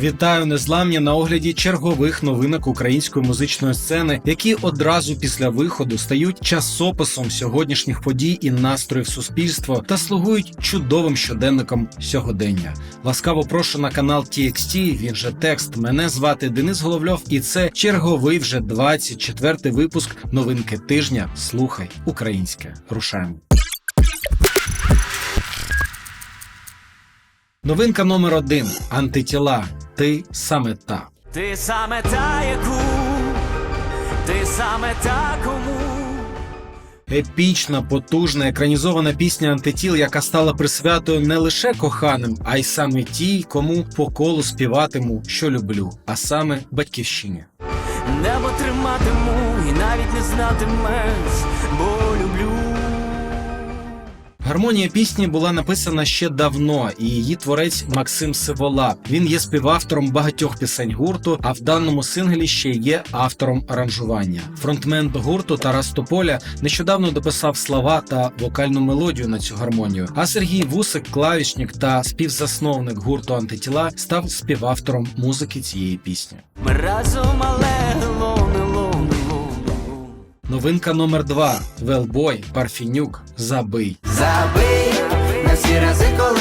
Вітаю незламні на огляді чергових новинок української музичної сцени, які одразу після виходу стають часописом сьогоднішніх подій і настроїв суспільства та слугують чудовим щоденником сьогодення. Ласкаво прошу на канал TXT, Він же текст. Мене звати Денис Головльов, і це черговий вже 24-й випуск новинки тижня. Слухай українське. Рушаємо. Новинка номер один антитіла. Ти саме та. Ти саме та, яку, ти саме та, кому. Епічна, потужна, екранізована пісня антитіл, яка стала присвятою не лише коханим, а й саме тій, кому по колу співатиму, що люблю, а саме батьківщині. Небо триматиму і навіть не знатимеш, бо люблю. Гармонія пісні була написана ще давно, і її творець Максим Сивола. Він є співавтором багатьох пісень гурту, а в даному синглі ще є автором аранжування. Фронтмен гурту Тарас Тополя нещодавно дописав слова та вокальну мелодію на цю гармонію. А Сергій Вусик, клавішник та співзасновник гурту Антитіла, став співавтором музики цієї пісні. Ми разом, але. Новинка номер 2 Велбой Парфінюк Забий. Забий на всі рази, коли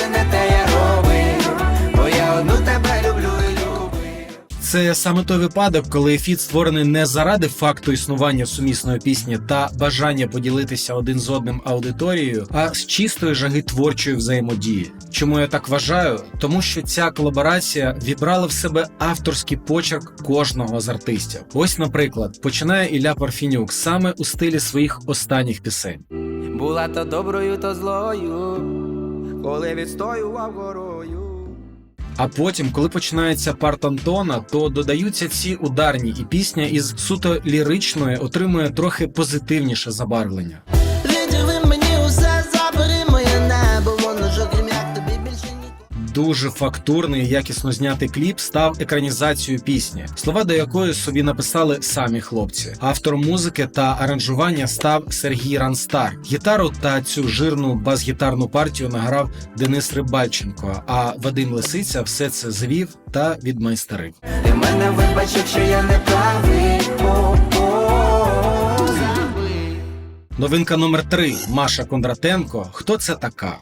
Це саме той випадок, коли фіт створений не заради факту існування сумісної пісні та бажання поділитися один з одним аудиторією, а з чистої жаги творчої взаємодії. Чому я так вважаю? Тому що ця колаборація вібрала в себе авторський почерк кожного з артистів. Ось, наприклад, починає Ілля Парфінюк саме у стилі своїх останніх пісень. Була то доброю, то злою, коли відстоював горою. А потім, коли починається парт Антона, то додаються ці ударні, і пісня із суто ліричної отримує трохи позитивніше забарвлення. Дуже фактурний і якісно знятий кліп став екранізацією пісні, слова до якої собі написали самі хлопці. Автором музики та аранжування став Сергій Ранстар. Гітару та цю жирну бас-гітарну партію награв Денис Рибальченко. А Вадим Лисиця все це звів та відмайстерив. Ти мене вибач, якщо я не правий. Новинка номер 3 Маша Кондратенко. Хто це така?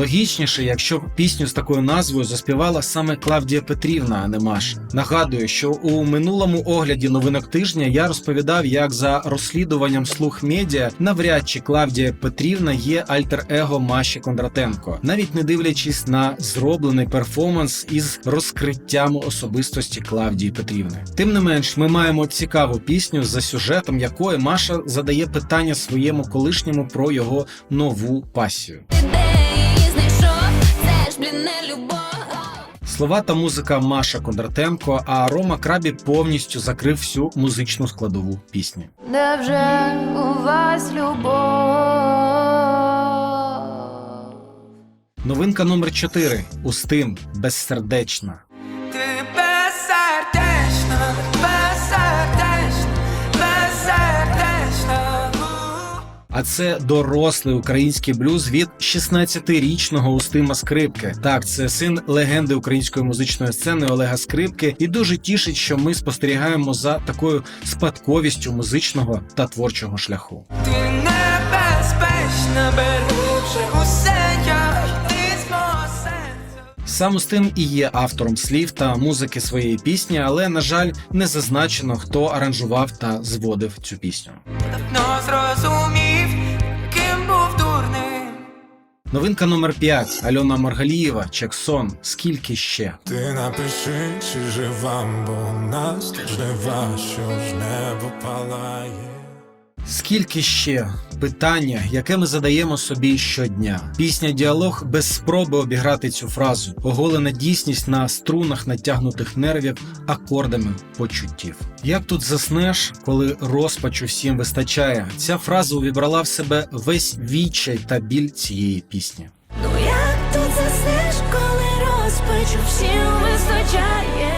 Логічніше, якщо б пісню з такою назвою заспівала саме Клавдія Петрівна, а не Маша. Нагадую, що у минулому огляді новинок тижня я розповідав, як за розслідуванням слух медіа навряд чи Клавдія Петрівна є альтер-его Маші Кондратенко, навіть не дивлячись на зроблений перформанс із розкриттям особистості Клавдії Петрівни. Тим не менш, ми маємо цікаву пісню за сюжетом якої Маша задає питання своєму колишньому про його нову пасію. Слова та музика Маша Кондратенко, а Рома Крабі повністю закрив всю музичну складову пісні. Де вже у вас любов? Новинка номер 4 Устим безсердечна, А це дорослий український блюз від 16-річного Устима Скрипки. Так, це син легенди української музичної сцени Олега Скрипки, і дуже тішить, що ми спостерігаємо за такою спадковістю музичного та творчого шляху. Ти небезпечна, бери усе. Сам Устим і є автором слів та музики своєї пісні, але на жаль, не зазначено, хто аранжував та зводив цю пісню. Давно Новинка номер 5 Альона Маргалієва Чексон. Скільки ще? Ти напиши, чи жива, бо нас жива, що ж небо палає. Скільки ще питання, яке ми задаємо собі щодня? Пісня діалог без спроби обіграти цю фразу, оголена дійсність на струнах натягнутих нервів акордами почуттів. Як тут заснеш, коли розпачу всім вистачає? Ця фраза увібрала в себе весь відчай та біль цієї пісні. Ну як тут заснеш, коли розпачу всім вистачає?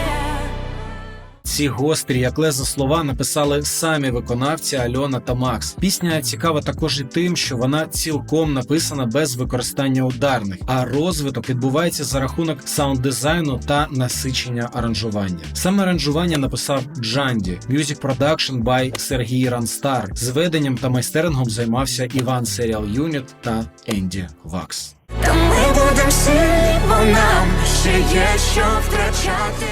Ці гострі, як лезо слова написали самі виконавці Альона та Макс. Пісня цікава також і тим, що вона цілком написана без використання ударних, а розвиток відбувається за рахунок саунд-дизайну та насичення аранжування. Саме аранжування написав Джанді, Music Production by Сергій Ранстар. Зведенням та майстерингом займався Іван Серіал Юніт та Енді Вакс. Та ми будем сильні, бо нам ще є що втрачати.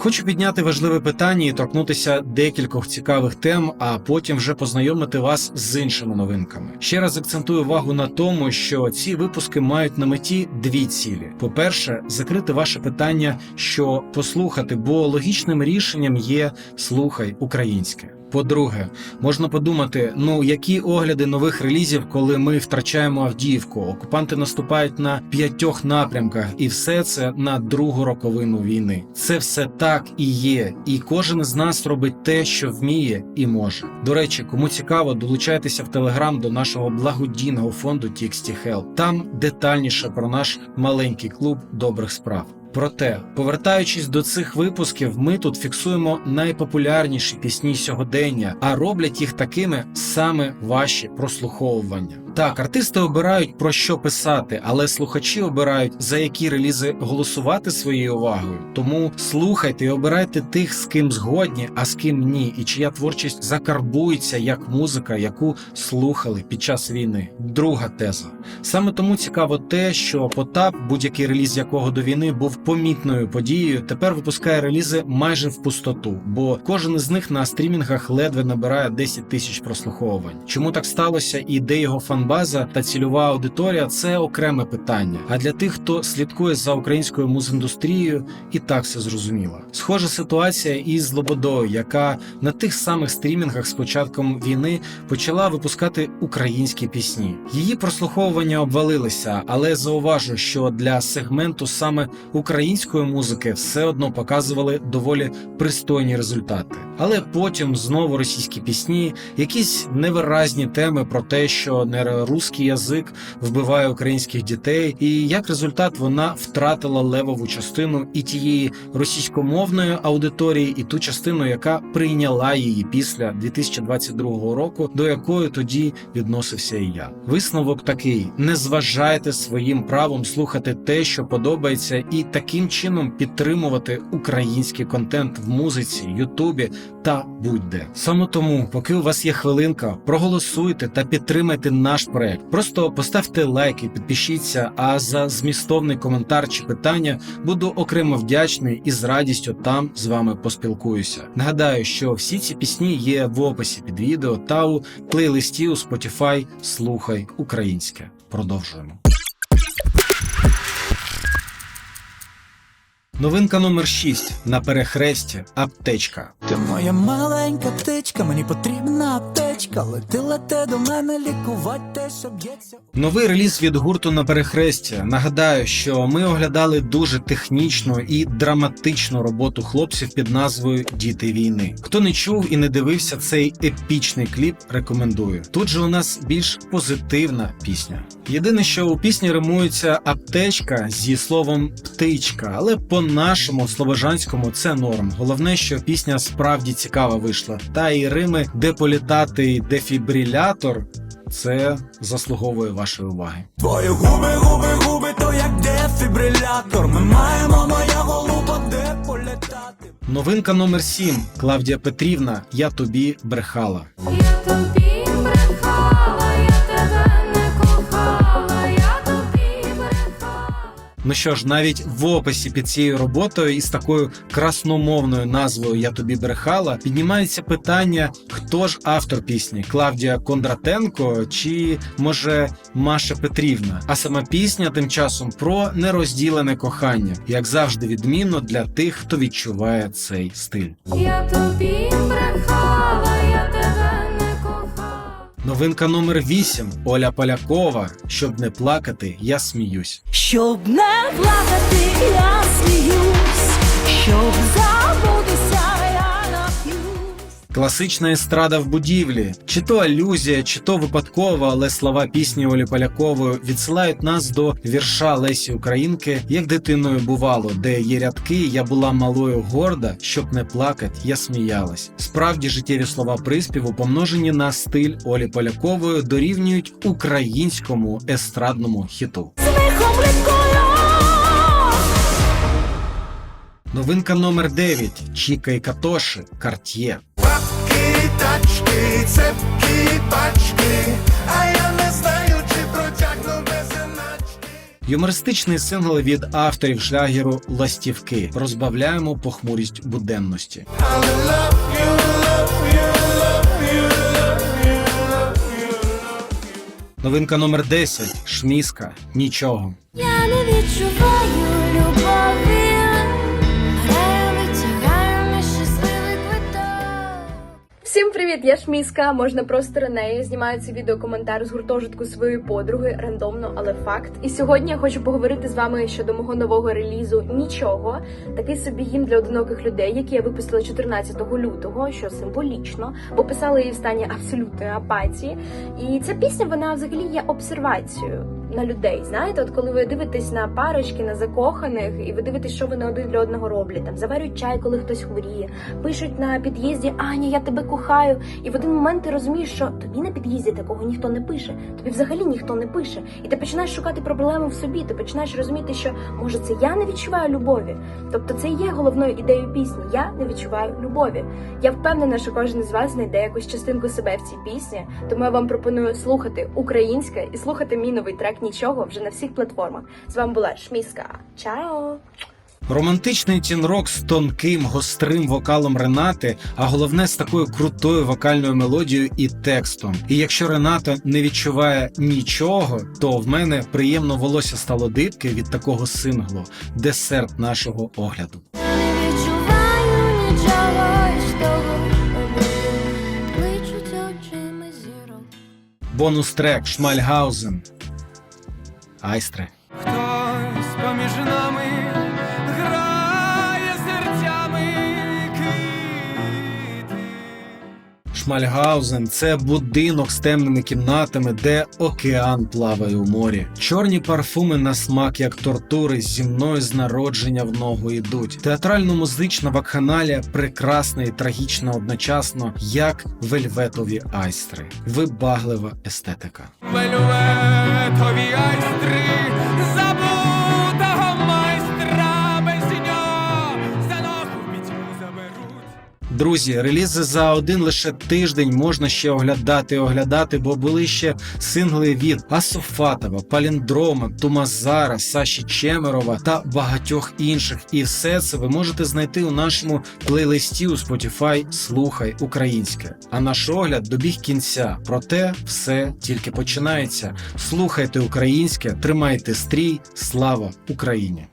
Хочу підняти важливе питання і торкнутися декількох цікавих тем, а потім вже познайомити вас з іншими новинками. Ще раз акцентую увагу на тому, що ці випуски мають на меті дві цілі: по-перше, закрити ваше питання, що послухати, бо логічним рішенням є слухай українське. По-друге, можна подумати, ну які огляди нових релізів, коли ми втрачаємо Авдіївку, окупанти наступають на п'ятьох напрямках, і все це на другу роковину війни. Це все так і є, і кожен з нас робить те, що вміє і може. До речі, кому цікаво, долучайтеся в телеграм до нашого благодійного фонду TXT Help. Там детальніше про наш маленький клуб добрих справ. Проте, повертаючись до цих випусків, ми тут фіксуємо найпопулярніші пісні сьогодення, а роблять їх такими саме ваші прослуховування. Так, артисти обирають про що писати, але слухачі обирають за які релізи голосувати своєю увагою. Тому слухайте і обирайте тих, з ким згодні, а з ким ні, і чия творчість закарбується як музика, яку слухали під час війни. Друга теза. Саме тому цікаво те, що Потап, будь-який реліз якого до війни був помітною подією, тепер випускає релізи майже в пустоту, бо кожен із них на стрімінгах ледве набирає 10 тисяч прослуховувань. Чому так сталося і де його фанбаза та цільова аудиторія це окреме питання. А для тих, хто слідкує за українською музіндустрією, і так все зрозуміло. Схожа ситуація із Лободою, яка на тих самих стрімінгах з початком війни почала випускати українські пісні. Її прослуховування обвалилися, але зауважу, що для сегменту саме української музики все одно показували доволі пристойні результати. Але потім знову російські пісні, якісь невиразні теми про те, що нерусський язик вбиває українських дітей, і як результат вона втратила левову частину і тієї російськомовної аудиторії, і ту частину, яка прийняла її після 2022 року, до якої тоді відносився і я. Висновок такий: не зважайте своїм правом слухати те, що подобається, і таким чином підтримувати український контент в музиці, Ютубі та будь-де. Саме тому, поки у вас є хвилинка, проголосуйте та підтримайте наш проект. Просто поставте лайк і підпишіться. А за змістовний коментар чи питання буду окремо вдячний і з радістю там з вами поспілкуюся. Нагадаю, що всі ці пісні є в описі під відео та у плейлисті у Spotify Слухай українське. Продовжуємо. Новинка номер 6 на перехресті аптечка. Ти моя маленька птичка, мені потрібна аптечка. Лети, лети до мене лікувати те, що б'ється. Новий реліз від гурту на перехресті. Нагадаю, що ми оглядали дуже технічну і драматичну роботу хлопців під назвою Діти війни. Хто не чув і не дивився цей епічний кліп, рекомендую. Тут же у нас більш позитивна пісня. Єдине, що у пісні римується аптечка зі словом птичка, але по нашому слобожанському це норм. Головне, що пісня справді цікава вийшла. Та і рими деполітати дефібрилятор. Це заслуговує вашої уваги. Твої губи, губи, губи, то як дефібрилятор. Ми маємо моя голуба, де політати. Новинка номер 7 Клавдія Петрівна. Я тобі брехала. Я тобі Ну що ж, навіть в описі під цією роботою із такою красномовною назвою Я тобі брехала піднімається питання, хто ж автор пісні Клавдія Кондратенко чи може Маша Петрівна. А сама пісня тим часом про нерозділене кохання, як завжди, відмінно для тих, хто відчуває цей стиль. Я тобі брехала, Новинка номер 8 Оля Полякова. Щоб не плакати, я сміюсь. Щоб не плакати, я сміюсь, щоб нап'юсь. Класична естрада в будівлі, чи то алюзія, чи то випадкова, але слова пісні Олі Полякової відсилають нас до вірша Лесі Українки, як дитиною бувало, де є рядки Я була малою горда, щоб не плакать, я сміялась. Справді життєві слова приспіву, помножені на стиль Олі Полякової, дорівнюють українському естрадному хіту. Новинка номер 9 Чіка і Катоши Карт'є. Бабки, тачки, цепки, пачки, а я не знаю, чи протягну без іначки. Юмористичний сингл від авторів шлягеру Ластівки. Розбавляємо похмурість буденності. I love you, love you, love you, love you, love you. Новинка номер 10 Шміска. Нічого. Я не відчуваю Всім привіт, я Шміска. Можна просто Ренею. Знімаю це відео коментар з гуртожитку своєї подруги, рандомно, але факт. І сьогодні я хочу поговорити з вами щодо мого нового релізу Нічого. Такий собі гімн для одиноких людей, який я випустила 14 лютого, що символічно, бо писала її в стані абсолютної апатії. І ця пісня вона взагалі є обсервацією на людей. Знаєте, от коли ви дивитесь на парочки, на закоханих, і ви дивитесь, що вони один для одного роблять. Там заварюють чай, коли хтось хворіє, пишуть на під'їзді Аня, я тебе кохаю. І в один момент ти розумієш, що тобі на під'їзді такого ніхто не пише, тобі взагалі ніхто не пише. І ти починаєш шукати проблеми в собі. Ти починаєш розуміти, що може це я не відчуваю любові. Тобто це є головною ідеєю пісні. Я не відчуваю любові. Я впевнена, що кожен з вас знайде якусь частинку себе в цій пісні. Тому я вам пропоную слухати українське і слухати мій новий трек нічого вже на всіх платформах. З вами була Шміска. Чао! Романтичний тінрок з тонким, гострим вокалом Ренати, а головне з такою крутою вокальною мелодією і текстом. І якщо Рената не відчуває нічого, то в мене приємно волосся стало дибки від такого синглу, десерт нашого огляду. Не відчуваю нічого того. Бонус трек Шмальгаузен. Айстре. Хтось поміж нами Шмальгаузен це будинок з темними кімнатами, де океан плаває у морі. Чорні парфуми на смак, як тортури, зі мною з народження в ногу йдуть. Театрально-музична вакханалія прекрасна і трагічна одночасно, як вельветові айстри. Вибаглива естетика. Вельветові айстри Друзі, релізи за один лише тиждень можна ще оглядати і оглядати, бо були ще сингли від Асофатова, Паліндрома, Тумазара, Саші Чемерова та багатьох інших. І все це ви можете знайти у нашому плейлисті у Spotify Слухай українське. А наш огляд добіг кінця. Проте все тільки починається. Слухайте українське, тримайте стрій, слава Україні!